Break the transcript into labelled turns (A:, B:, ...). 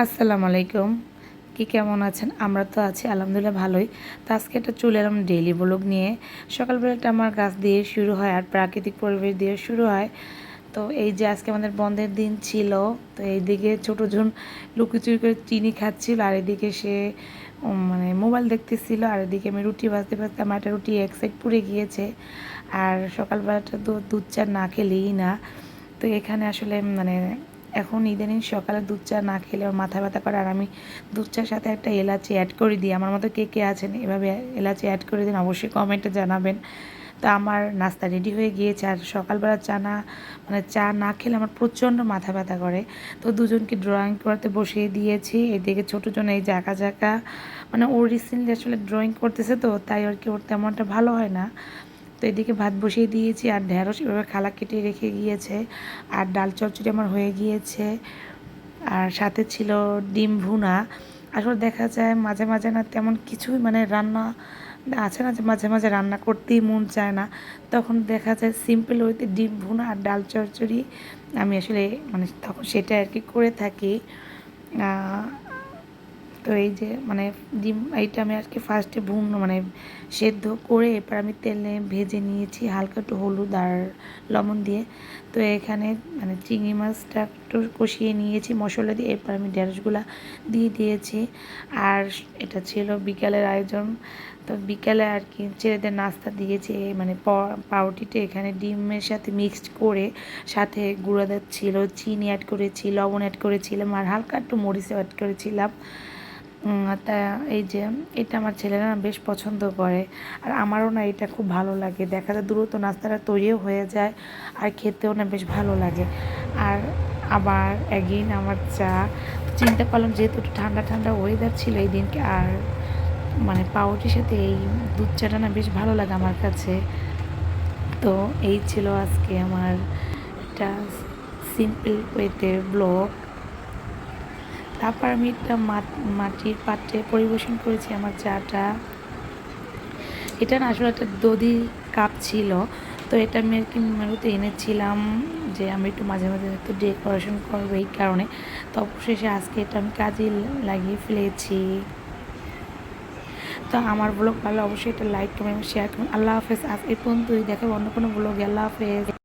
A: আসসালামু আলাইকুম। কি কেমন আছেন? আমরা তো আছি, আলহামদুলিল্লাহ ভালোই। তো আজকে একটা চলে এলাম ডেইলি ব্লগ নিয়ে। সকালবেলাটা আমার গাছ দিয়ে শুরু হয় আর প্রাকৃতিক পরিবেশ দিয়ে শুরু হয়। তো এই যে আজকে আমাদের বন্ধের দিন ছিল, তো এইদিকে ছোটো জন লুকিচুরি করে চিনি খাচ্ছিল আর এদিকে সে মানে মোবাইল দেখতেছিল আর এদিকে আমি রুটি ভাজতে ভাজতে আমার একটা রুটি এক সাইড পুড়ে গিয়েছে। আর সকালবেলাটা তো দুধ চা না খেলেই না। তো এখানে আসলে মানে এখন ইদানিং সকালে দুধ চা না খেলে আমার মাথা ব্যথা করে আর আমি দুধ চার সাথে একটা এলাচি অ্যাড করে দিই। আমার মতো কে কে আছেন? এভাবে এলাচি অ্যাড করে দিন, অবশ্যই কমেন্টে জানাবেন। তো আমার নাস্তা রেডি হয়ে গিয়েছে আর সকালবেলা চা না মানে চা না খেলে আমার প্রচণ্ড মাথা ব্যথা করে। তো দুজনকে ড্রয়িং করতে বসিয়ে দিয়েছি। এদিকে ছোটো জন এই জাকা জাকা মানে ও রিসেন্টলি আসলে ড্রয়িং করতেছে তো, তাই আর কি ওর তেমনটা ভালো হয় না। তো এদিকে ভাত বসিয়ে দিয়েছি আর ঢেঁড়স এভাবে খালা কেটে রেখে গিয়েছে আর ডাল চচ্চড়ি আমার হয়ে গিয়েছে। আর সাথে ছিল ডিম ভুনা। আসলে দেখা যায় মাঝে মাঝে না তেমন কিছুই মানে রান্না আছে না যে মাঝে মাঝে রান্না করতেই মন চায় না। তখন দেখা যায় সিম্পল ওইতে ডিম ভুনা আর ডাল চচ্চড়ি আমি আসলে মানে তখন সেটা আর কি করে থাকি। তো এই যে মানে ডিম এইটা আমি আজকে ফার্স্টে ভুন মানে সেদ্ধ করে এরপর আমি তেলে ভেজে নিয়েছি হালকা একটু হলুদ আর লবণ দিয়ে। তো এখানে মানে চিংড়ি মাছটা একটু কষিয়ে নিয়েছি, মশলা দিয়ে। এরপর আমি ঢেঁড়সগুলা দিয়ে দিয়েছি। আর এটা ছিল বিকালের আয়োজন। তো বিকালে আর কি ছেলেদের নাস্তা দিয়েছে মানে পাউরুটিটা এখানে ডিমের সাথে মিক্সড করে সাথে গুঁড়া ছিল, চিনি অ্যাড করেছি, লবণ অ্যাড করেছিলাম আর হালকা একটু মরিচও অ্যাড করেছিলাম। তা, এই যে, এটা আমার ছেলেরা বেশ পছন্দ করে। আর আমারও না এটা খুব ভালো লাগে। দেখা যায় দ্রুত নাস্তাটা তৈরিও হয়ে যায়, আর খেতেও না বেশ ভালো লাগে। আর আবার একদিন আমার চা। চিন্তা করলাম যেহেতু একটু ঠান্ডা ঠান্ডা ওয়েদার ছিল এই দিনকে, আর মানে পাউরুটির সাথে এই দুধ চাটা না বেশ ভালো লাগে আমার কাছে। তো এই ছিল আজকে আমার একটা সিম্পল ওয়েতে ব্লগ তারপর আমি একটা মাটির পাত্রে পরিবেশন করেছি আমার চাটা। এটা না আসলে একটা দধি কাপ ছিল, তো এটা আমি আর কি মেরুতে এনেছিলাম যে আমি একটু মাঝে মাঝে একটু ডেকোরেশন করব এই কারণে। তো অবশেষে আজকে এটা আমি কাজে লাগিয়ে ফেলেছি। তো আমার ব্লগ ভালো অবশ্যই এটা লাইক কমেন্ট শেয়ার করুন। আল্লাহ হাফেজ, আজ এই পর্যন্তই। দেখাবো অন্য কোনো ব্লগে আল্লাহ হাফেজ।